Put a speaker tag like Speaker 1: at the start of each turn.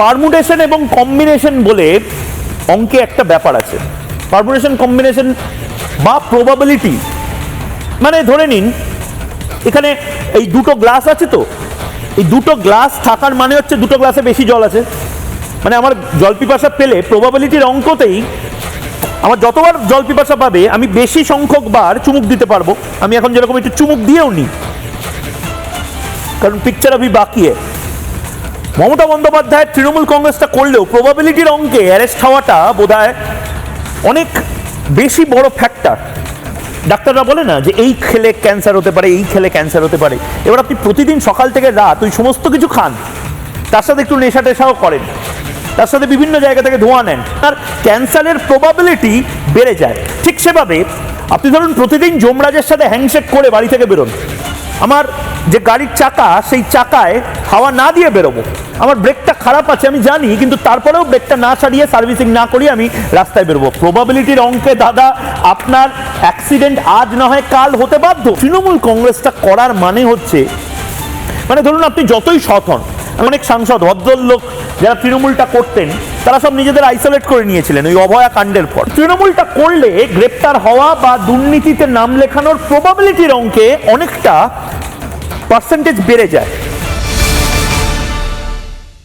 Speaker 1: Permutation এবং combination বলে অঙ্কে একটা ব্যাপার আছে। পারমুটেশন, কম্বিনেশন বা প্রবাবিলিটি মানে ধরে নিন, এখানে এই দুটো গ্লাস আছে তো, এই দুটো গ্লাস থাকার মানে হচ্ছে দুটো গ্লাসে বেশি জল আছে। মানে আমার জল পিপাসা পেলে প্রবাবিলিটির অঙ্কতেই আমার যতবার জল পিপাসা পাবে, আমি বেশি সংখ্যক বার চুমুক দিতে পারব। আমি এখন যেরকম একটু চুমুক দিয়েও নিই। কারণ পিকচার আমি বাকি মমতা বন্দ্যোপাধ্যায় তৃণমূল কংগ্রেসটা করলেও প্রবাবিলিটির অঙ্কে অ্যারেস্ট হওয়াটা বোধ অনেক বেশি বড় ফ্যাক্টর ডাক্তাররা বলে না যে এই খেলে ক্যান্সার হতে পারে, এই খেলে ক্যান্সার হতে পারে। এবার আপনি প্রতিদিন সকাল থেকে রাত ওই সমস্ত কিছু খান, তার সাথে একটু নেশা টেশাও করেন, তার সাথে বিভিন্ন জায়গা থেকে ধোঁয়া নেন আর ক্যান্সারের প্রবাবিলিটি বেড়ে যায়। ঠিক সেভাবে আপনি ধরুন প্রতিদিন যমরাজের সাথে হ্যান্ডশেক করে বাড়ি থেকে বেরোন। আমার যে গাড়ির চাকা, সেই চাকায় হাওয়া না দিয়ে বেরোবো। আমার ব্রেকটা খারাপ আছে, আমি জানি, কিন্তু তারপরেও ব্রেকটা না ছাড়িয়ে সার্ভিসিং না করিয়ে আমি রাস্তায় বেরোবো। প্রবাবিলিটির অঙ্কে, দাদা, আপনার অ্যাক্সিডেন্ট আজ না হয় কাল হতে বাধ্য। তৃণমূল কংগ্রেসটা করার মানে হচ্ছে মানে ধরুন আপনি যতই সৎ হন, অনেক সাংসদ, ভদ্রলোক যারা তৃণমূলটা করতেন, তারা সব নিজেদের আইসোলেট করে নিয়েছিলেন ওই অভয়া কাণ্ডের পর। তৃণমূলটা করলে গ্রেপ্তার হওয়া বা দুর্নীতিতে নাম লেখানোর প্রবাবিলিটির অঙ্কে অনেকটা পার্সেন্টেজ বেড়ে যায়।